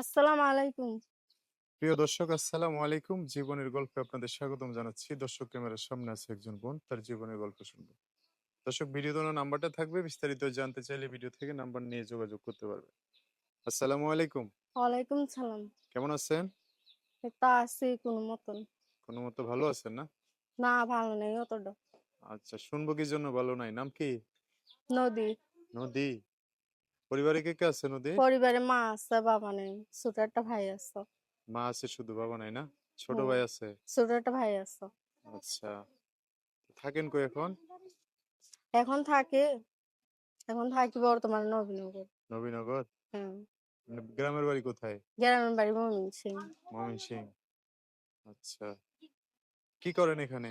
আসসালামু আলাইকুম। প্রিয় দর্শক আসসালামু আলাইকুম। জীবনের গল্পে আপনাদের স্বাগতম জানাচ্ছি। দর্শক ক্যামেরার সামনে আছে একজন বোন তার জীবনের গল্প শুনব। দর্শক ভিডিও নাম্বারটা থাকবে। বিস্তারিত জানতে চাইলে ভিডিও থেকে নাম্বার নিয়ে যোগাযোগ করতে পারবে আসসালামু আলাইকুম। ওয়ালাইকুম সালাম। কেমন আছেন? তা আছি কোনো মতন। কোনো মতো ভালো আছেন না? না ভালো নেই অতটা। আচ্ছা শুনব কি জন্য? ভালো নাই। নাম কি? নদী। নদী। পরিবারে কে কে আছে নদী? পরিবারে মা আছে বাবা নেই। ছোট একটা ভাই আছে। মা আছে শুধু বাবা নাই না? ছোট ভাই আছে? ছোট একটা ভাই আছে। আচ্ছা। থাকেন কই এখন? এখন থাকে এখন থাকি বর্তমানে নবীনগর। নবীনগর? হ্যাঁ গ্রামের বাড়ি কোথায়? গ্রামের বাড়ি মমিন সিং মমিন সিং আচ্ছা। কি করেন এখানে?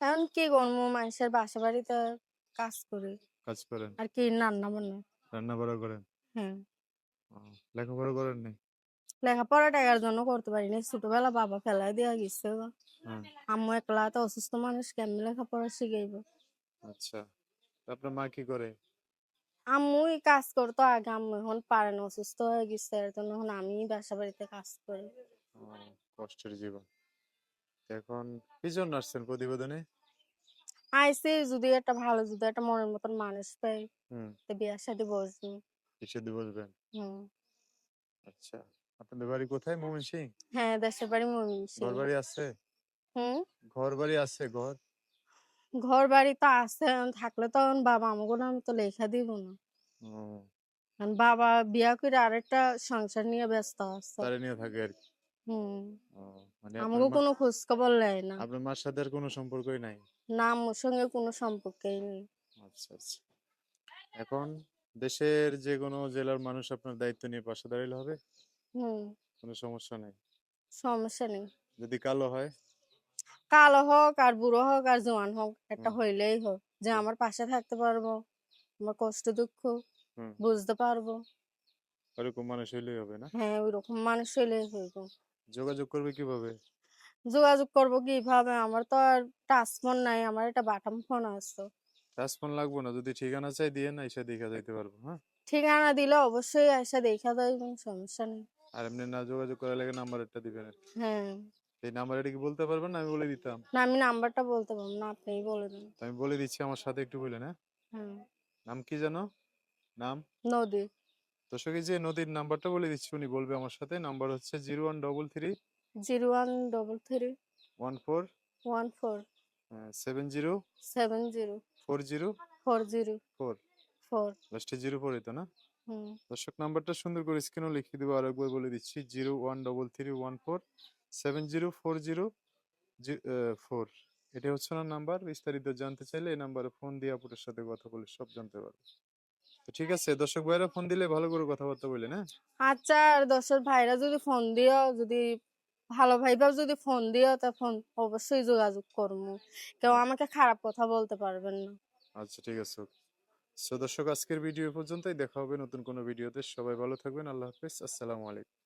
এখন কি করব? মানুষের বাসা বাড়িতে কাজ করি। কাজ করেন। আর কি রান্না বান্না। রান্না বাড়া করেন? হ্যাঁ। ও, লেখাপড়া করেন নাই লেখাপড়া টাকার জন্য করতে পারিনি। ছোটবেলা বাবা ফেলাই দেওয়া গেছে গো। হ্যাঁ, আম্মু একলা তো অসুস্থ মানুষ কেমন লেখাপড়া শিখাইব? আচ্ছা তা আপনার মা কি করে? আম্মুই কাজ করতো আগে আম্মু এখন পারে না অসুস্থ হয়ে গেছে এর জন্য এখন আমি বাসা বাড়িতে কাজ করি। ও, কষ্টের জীবন। এখন কি জন্য আসছেন প্রতিবেদনে? আইসি যদি একটা ভালো যদি একটা মনের মতন মানুষ পাই হুম। তো বিয়ার সাথে বসবো। বসবেন? হুম। আচ্ছা আপনাদের বাড়ি কোথায়? মমিন সিং হ্যাঁ দেশের বাড়ি ময়মনসিংহ। ঘর বাড়ি আছে? হুম? ঘর বাড়ি আছে ঘর? ঘর বাড়ি তো আছে থাকলে তো বাবা আমাকে আমি তো লেখা দিব না। বাবা বিয়া করে আরেকটা সংসার নিয়ে ব্যস্ত আছে। তারে নিয়ে থাকে আর কি। হুম। ও, মানে আপনার আমাকে মা- কোনো খোঁজ খবর নেয় না। আপনার মার সাথে আর কোনো সম্পর্কই নাই? না আম্মুর সঙ্গে কোনো সম্পর্কই নেই। আচ্ছা আচ্ছা। এখন দেশের যে কোনো জেলার মানুষ আপনার দায়িত্ব নিয়ে পাশে দাঁড়াইলে হবে? হুম। কোনো সমস্যা নেই? সমস্যা নেই। যদি কালো হয়? কালো হোক আর বুড়ো হোক আর জোয়ান হোক একটা হুম। হইলেই হোক যে হুম। আমার পাশে থাকতে পারব আমার কষ্ট দুঃখ হুম। বুঝতে পারব। ওরকম মানুষ হইলেই হবে না? হ্যাঁ ওইরকম মানুষ হইলেই হইব। যোগাযোগ করবে কীভাবে? যোগাযোগ করব কীভাবে? আমার তো আর টাচ ফোন নাই আমার একটা বাটাম ফোন আছে। টাচ ফোন লাগবো না যদি ঠিকানা চাই দিয়ে না এসে দেখা যাইতে পারব হ্যাঁ? ঠিকানা দিলে অবশ্যই এসে দেখা দেয় কোনো সমস্যা নেই। আর এমনি না যোগাযোগ করার লাগে নাম্বার একটা দিবেন। হ্যাঁ। এই নাম্বার এটা কি বলতে পারবেন না আমি বলে দিতাম? না আমি নাম্বারটা বলতে পারব না আপনিই বলে দেন। আমি বলে দিচ্ছি আমার সাথে একটু বলেন হ্যাঁ? হ্যাঁ। নাম কি জানো নাম? নদী। দর্শক এই যে নদীর নাম্বারটা বলে দিচ্ছি উনি বলবে আমার সাথে। নাম্বার হচ্ছে zero one double three zero one double three one four one four seven zero seven zero four zero four zero four. Four. লাস্টে জিরো ফোর তো না? দর্শক নাম্বারটা সুন্দর করে স্ক্রিনেও লিখে দেবো আরেকবার বলে দিচ্ছি zero one double three one four seven zero four zero four. এটা হচ্ছে না নাম্বার। বিস্তারিত জানতে চাইলে এই নাম্বারে ফোন দিয়ে আপুরের সাথে কথা বলে সব জানতে পারবে। ঠিক আছে দর্শক ভাইরা ফোন দিলে ভালো করে কথাবার্তা বললেন না আচ্ছা আর দর্শক ভাইরা যদি ফোন দিও যদি ভালো ভাইবা যদি ফোন দিও তা ফোন অবশ্যই যোগাযোগ করব। কেউ আমাকে খারাপ কথা বলতে পারবেন না। আচ্ছা ঠিক আছে। সো দর্শক আজকের ভিডিও পর্যন্তই। দেখা হবে নতুন কোনো ভিডিওতে। সবাই ভালো থাকবেন। আল্লাহ হাফিজ। আসসালামু আলাইকুম।